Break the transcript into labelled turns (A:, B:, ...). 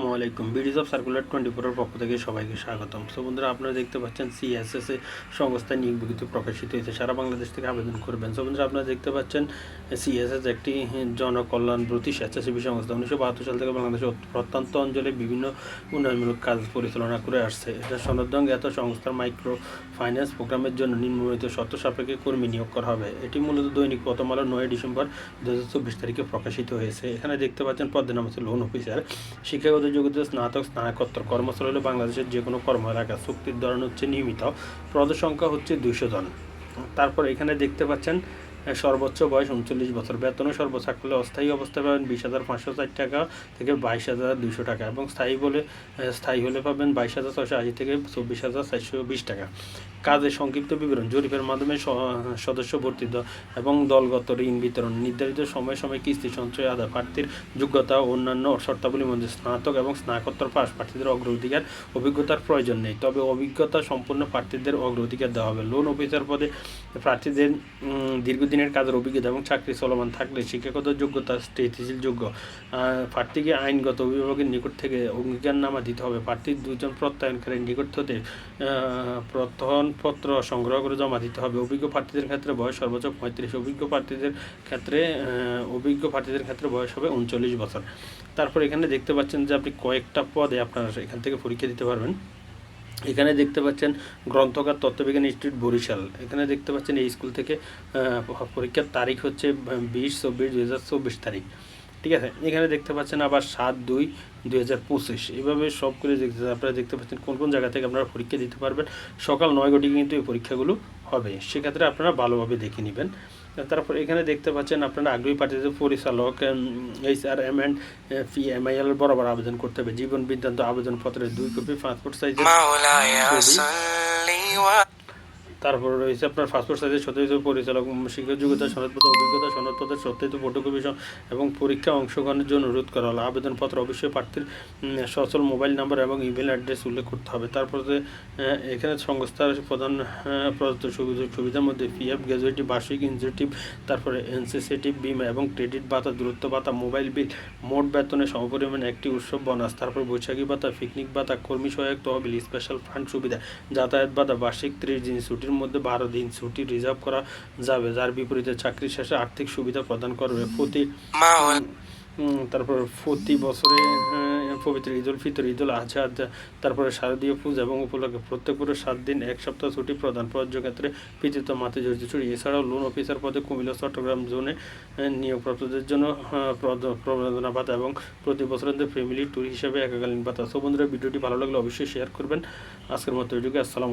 A: আসসালামু আলাইকুম। বিডিজ অফ সার্কুলার টোয়েন্টি ফোরের পক্ষ থেকে সবাইকে স্বাগতম। সো বন্ধুরা, আপনারা দেখতে পাচ্ছেন সিএসএস এ সংস্থায় নিয়োগ বিজ্ঞপ্তি প্রকাশিত হয়েছে। সারা বাংলাদেশ থেকে আবেদন করবেন। সো বন্ধুরা, আপনারা দেখতে পাচ্ছেন সিএসএস একটি জনকল্যাণ ব্রতী স্বেচ্ছাসেবী সংস্থা। উনিশশো বাহাত্তর সাল থেকে বাংলাদেশের প্রত্যন্ত অঞ্চলে বিভিন্ন উন্নয়নমূলক কাজ পরিচালনা করে আসছে। এটা সনদঙ্গ এত সংস্থার মাইক্রো ফাইন্যান্স প্রোগ্রামের জন্য নিম্নলিখিত শর্ত সাপেক্ষে কর্মী নিয়োগ করা হবে। এটি মূলত দৈনিক প্রথম আলো নয় ডিসেম্বর দু হাজার চব্বিশ তারিখে প্রকাশিত হয়েছে। এখানে দেখতে পাচ্ছেন পদের নাম হচ্ছে লোন অফিসার শিক্ষাগত যোগ্যতা স্নাতক, স্নাতকোত্তর কর্মস্থল হলে বাংলাদেশের যে কোনো কর্ম এলাকা চুক্তির ধরন হচ্ছে নিয়মিত। পদ সংখ্যা হচ্ছে দুশো জন। তারপর এখানে দেখতে পাচ্ছেন সর্বোচ্চ বয়স উনচল্লিশ বছর। বেতনে সর্বোচ্চ থাকলে অস্থায়ী অবস্থায় পাবেন বিশ হাজার পাঁচশো ষাট টাকা থেকে বাইশ হাজার দুশো টাকা এবং স্থায়ী বলে স্থায়ী হলে পাবেন বাইশ হাজার ছশো আশি থেকে চব্বিশ হাজার চারশো বিশ টাকা। কাজের সংক্ষিপ্ত বিবরণ জরিপের মাধ্যমে সদস্য ভর্তি এবং দলগত ঋণ বিতরণ নির্ধারিত সময় সময় কিস্তি সঞ্চয় আদায় প্রার্থীর যোগ্যতা অন্যান্য শর্তাবলীর মধ্যে স্নাতক এবং স্নাতকোত্তর পাস প্রার্থীদের অগ্রাধিকার অভিজ্ঞতার প্রয়োজন নেই। তবে অভিজ্ঞতা সম্পূর্ণ প্রার্থীদের অগ্রাধিকার দেওয়া হবে। লোন অফিসার পদে প্রার্থীদের উম, দীর্ঘদিনের কাজের অভিজ্ঞতা এবং চাকরি চলমান থাকলে শিক্ষাগত যোগ্যতা স্থিতিশীল যোগ্য প্রার্থীকে আইনগত অভিভাবকের নিকট থেকে অঙ্গীকারনামা দিতে হবে। প্রার্থীর দুজন প্রত্যয়নকারীর নিকট হতে প্রত্যয়নপত্র সংগ্রহ করে জমা দিতে হবে। অভিজ্ঞ প্রার্থীদের ক্ষেত্রে বয়স সর্বোচ্চ পঁয়ত্রিশ। অভিজ্ঞ প্রার্থীদের ক্ষেত্রে অভিজ্ঞ প্রার্থীদের ক্ষেত্রে বয়স হবে উনচল্লিশ বছর। তারপর এখানে দেখতে পাচ্ছেন যে আপনি কয়েকটা পদে আপনার এখান থেকে পরীক্ষা দিতে পারবেন। এখানে দেখতে পাচ্ছেন গ্রন্থকার তত্ত্ববিজ্ঞান ইনস্টিটিউট বরিশাল। এখানে দেখতে পাচ্ছেন এই স্কুল থেকে পরীক্ষার তারিখ হচ্ছে বিশ, চব্বিশ দুই হাজার চব্বিশ তারিখ। ঠিক আছে? এখানে দেখতে পাচ্ছেন আবার সাত, দুই দুই হাজার পঁচিশ। এভাবে সব করে দেখতে আপনারা দেখতে পাচ্ছেন কোন কোন জায়গা থেকে আপনারা পরীক্ষা দিতে পারবেন। সকাল নয় ঘটিকে কিন্তু এই পরীক্ষাগুলো হবে। সেক্ষেত্রে আপনারা ভালোভাবে দেখে নেবেন। তারপর এখানে দেখতে পাচ্ছেন আপনারা আগ্রহী প্রার্থীদের পরিচালক H R M and P M I L বরাবর আবেদন করতে হবে। জীবন বৃত্তান্ত আবেদনপত্রের দুই কপি পাসপোর্ট সাইজের তারপর রয়েছে আপনার পাসপোর্ট সাইজের সত্যায়িত পরিচালক উম, শিক্ষা যোগ্যতা সনদপত্র অভিজ্ঞতা সনদপত্রের সত্যায়িত ফটোকপি এবং পরীক্ষা অংশগ্রহণের জন্য অনুরোধ করা হলো। আবেদনপত্র অবশ্যই প্রার্থীর সচল মোবাইল নাম্বার এবং ইমেল অ্যাড্রেস উল্লেখ করতে হবে। তারপরে এখানে সংস্থার প্রধান প্রদত্ত সুবিধা সুবিধার মধ্যে পিএফ গ্র্যাজুয়েটি বার্ষিক ইনসেন্টিভ তারপরে এনসিসিটিভ বিমা এবং ক্রেডিট ভাতা দূরত্ব ভাতা মোবাইল বিল মোট বেতনে সমপরিমাণ একটি উৎসব বোনাস তারপর বৈশাখী ভাতা পিকনিক ভাতা কর্মী সহায়ক তহবিল স্পেশাল ফান্ড সুবিধা যাতায়াত ভাতা বার্ষিক ত্রিশ দিন ছুটির কাজের মধ্যে বারো দিন ছুটি রিজার্ভ করা যাবে যার বিপরীতে চাকরি শেষে আর্থিক সুবিধা প্রদান করবে। প্রতি তারপর প্রতি বছরে পবিত্র ঈদ উল ফিতর ঈদ উল আজহা তারপরে শারদীয় পূজা এবং উপলক্ষে প্রত্যেক পুরো সাত দিন এক সপ্তাহ ছুটি প্রদান। প্রযোজ্য ক্ষেত্রে পিতৃত মাতৃ জড়িত ছুটি এছাড়াও লোন অফিসার পদে কুমিল্লা চট্টগ্রাম জোনে নিয়োগপ্রাপ্তদের জন্য প্রবন্ধনা ভাতা এবং প্রতি বছরের ফ্যামিলি ট্যুর হিসেবে একাকালীন ভাতা। সো বন্ধুরা ভিডিওটি ভালো লাগলে অবশ্যই শেয়ার করবেন। আজকের মতো এটুকু আসসালাম